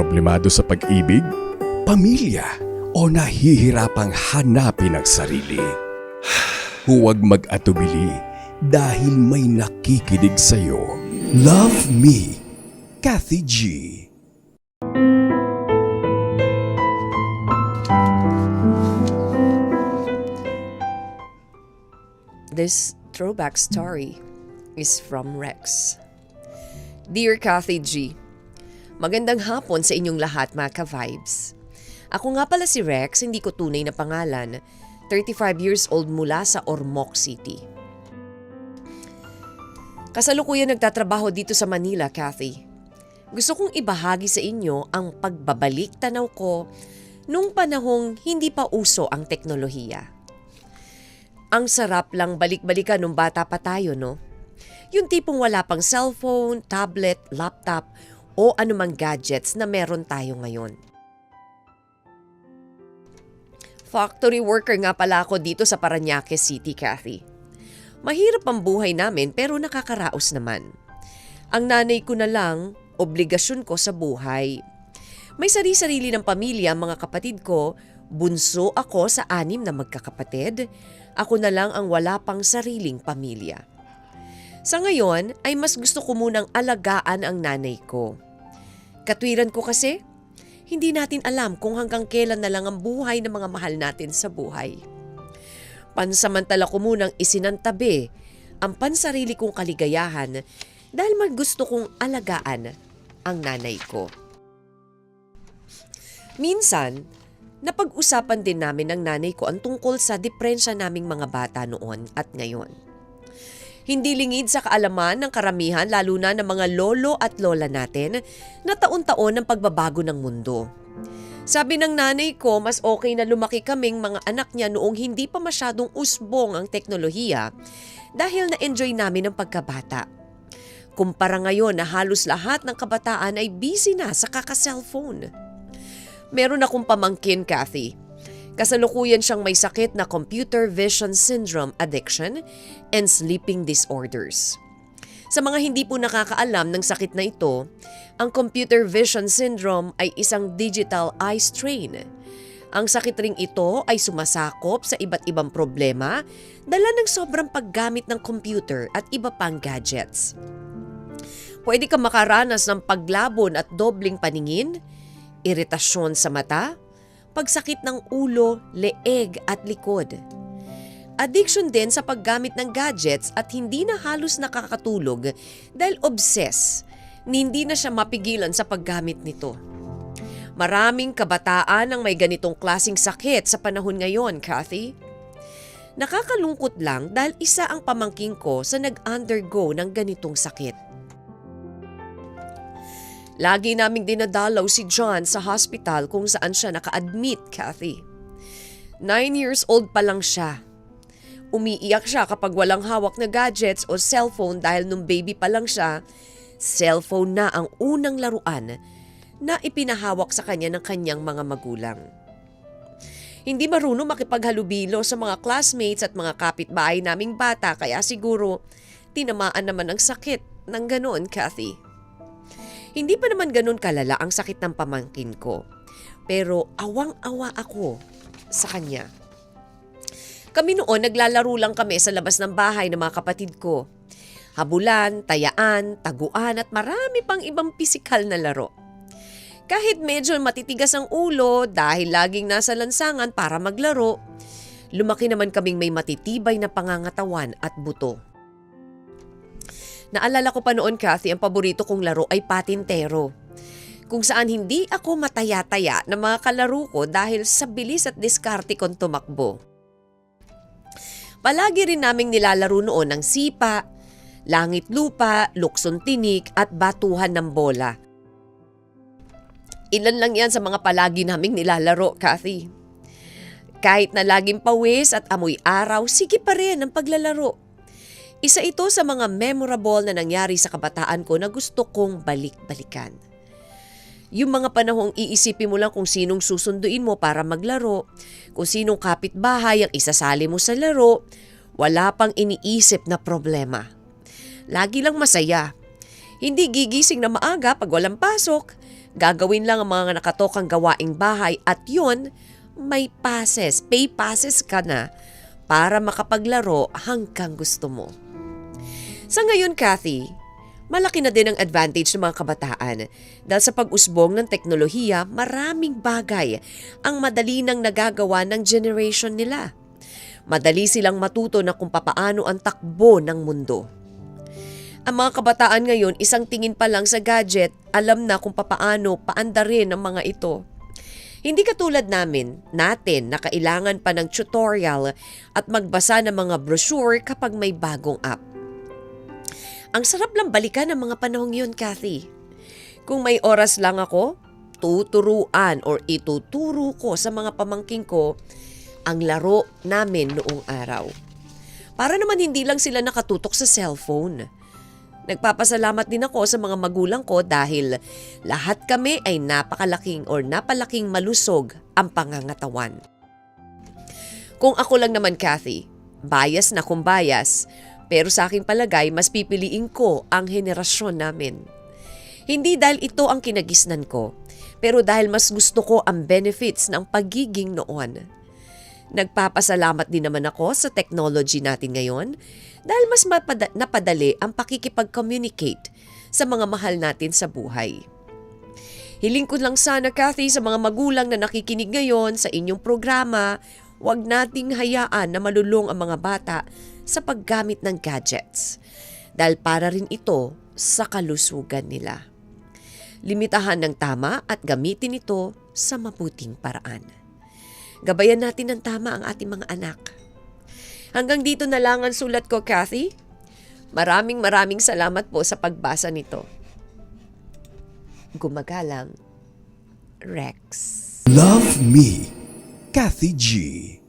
Problemado sa pag-ibig? Pamilya? O nahihirapang hanapin ang sarili? Huwag mag-atubili dahil may nakikinig sa'yo. Love Me, Kathy G. This throwback story is from Rex. Dear Kathy G, Magandang hapon sa inyong lahat mga ka-vibes. Ako nga pala si Rex, hindi ko tunay na pangalan. 35 years old mula sa Ormoc City. Kasalukuyan nagtatrabaho dito sa Manila, Kathy. Gusto kong ibahagi sa inyo ang pagbabalik tanaw ko nung panahong hindi pa uso ang teknolohiya. Ang sarap lang balik-balikan nung bata pa tayo, no? Yung tipong wala pang cellphone, tablet, laptop, o anumang gadgets na meron tayo ngayon. Factory worker nga pala ako dito sa Paranaque City, Kathy. Mahirap ang buhay namin pero nakakaraos naman. Ang nanay ko na lang, obligasyon ko sa buhay. May sari-sarili ng pamilya mga kapatid ko, bunso ako sa anim na magkakapatid. Ako na lang ang wala pang sariling pamilya. Sa ngayon ay mas gusto ko munang alagaan ang nanay ko. Katwiran ko kasi, hindi natin alam kung hanggang kailan na lang ang buhay ng mga mahal natin sa buhay. Pansamantala ko munang isinantabi ang pansarili kong kaligayahan dahil gusto kong alagaan ang nanay ko. Minsan, napag-usapan din namin ng nanay ko ang tungkol sa deprensya naming mga bata noon at ngayon. Hindi lingid sa kaalaman ng karamihan lalo na ng mga lolo at lola natin na taon-taon ang pagbabago ng mundo. Sabi ng nanay ko, mas okay na lumaki kaming mga anak niya noong hindi pa masyadong usbong ang teknolohiya dahil na-enjoy namin ang pagkabata. Kumpara ngayon na halos lahat ng kabataan ay busy na sa kaka-cellphone. Meron akong pamangkin, Kathy. Kasalukuyan siyang may sakit na computer vision syndrome addiction and sleeping disorders. Sa mga hindi po nakakaalam ng sakit na ito, ang computer vision syndrome ay isang digital eye strain. Ang sakit ring ito ay sumasakop sa iba't ibang problema dala ng sobrang paggamit ng computer at iba pang gadgets. Pwede ka makaranas ng paglabon at dobling paningin, iritasyon sa mata, pagsakit ng ulo, leeg at likod. Addiction din sa paggamit ng gadgets at hindi na halos nakakatulog dahil obsess hindi na siya mapigilan sa paggamit nito. Maraming kabataan ang may ganitong klasing sakit sa panahon ngayon, Kathy. Nakakalungkot lang dahil isa ang pamangking ko sa nag-undergo ng ganitong sakit. Lagi naming dinadalaw si John sa hospital kung saan siya naka-admit, Kathy. Nine years old pa lang siya. Umiiyak siya kapag walang hawak na gadgets o cellphone dahil nung baby pa lang siya, cellphone na ang unang laruan na ipinahawak sa kanya ng kanyang mga magulang. Hindi marunong makipaghalubilo sa mga classmates at mga kapitbahay naming bata kaya siguro tinamaan naman ang sakit ng ganoon, Kathy. Hindi pa naman ganun kalala ang sakit ng pamangkin ko. Pero awang-awa ako sa kanya. Kami noon naglalaro lang kami sa labas ng bahay ng mga kapatid ko. Habulan, tayaan, taguan at marami pang ibang pisikal na laro. Kahit medyo matitigas ang ulo dahil laging nasa lansangan para maglaro, lumaki naman kaming may matitibay na pangangatawan at buto. Naalala ko pa noon, Kathy, ang paborito kong laro ay patintero. Kung saan hindi ako mataya-taya ng mga kalaro ko dahil sa bilis at diskarte kong tumakbo. Palagi rin naming nilalaro noon ng sipa, langit lupa, lukson tinik at batuhan ng bola. Ilan lang yan sa mga palagi naming nilalaro, Kathy. Kahit na laging pawis at amoy araw, sige pa rin ang paglalaro. Isa ito sa mga memorable na nangyari sa kabataan ko na gusto kong balik-balikan. Yung mga panahong iisipin mo lang kung sinong susunduin mo para maglaro, kung sinong kapitbahay ang isasali mo sa laro, wala pang iniisip na problema. Lagi lang masaya. Hindi gigising na maaga pag walang pasok, Gagawin lang ang mga nakatokang gawaing bahay at yun, may passes, pay passes ka na para makapaglaro hanggang gusto mo. Sa ngayon, Kathy, malaki na din ang advantage ng mga kabataan dahil sa pag-usbong ng teknolohiya, maraming bagay ang madali nang nagagawa ng generation nila. Madali silang matuto na kung papaano ang takbo ng mundo. Ang mga kabataan ngayon, isang tingin pa lang sa gadget, alam na kung papaano paandarin ang mga ito. Hindi katulad namin, natin na kailangan pa ng tutorial at magbasa ng mga brochure kapag may bagong app. Ang sarap lang balikan ng mga panahong yun, Kathy. Kung may oras lang ako, tuturuan or ituturo ko sa mga pamangking ko ang laro namin noong araw. Para naman hindi lang sila nakatutok sa cellphone. Nagpapasalamat din ako sa mga magulang ko dahil lahat kami ay napakalaking or napalaking malusog ang pangangatawan. Kung ako lang naman, Kathy, bias na kung bias, pero sa aking palagay, mas pipiliin ko ang henerasyon namin. Hindi dahil ito ang kinagisnan ko, pero dahil mas gusto ko ang benefits ng pagiging noon. Nagpapasalamat din naman ako sa technology natin ngayon dahil mas mapada- napadali ang pakikipag-communicate sa mga mahal natin sa buhay. Hiling ko lang sana, Kathy, sa mga magulang na nakikinig ngayon sa inyong programa, huwag nating hayaan na malulong ang mga bata sa paggamit ng gadgets dahil para rin ito sa kalusugan nila. Limitahan ng tama at gamitin ito sa mabuting paraan. Gabayan natin ng tama ang ating mga anak. Hanggang dito na lang ang sulat ko, Kathy. Maraming maraming salamat po sa pagbasa nito. Gumagalang, Rex. Love Me, Kathy G.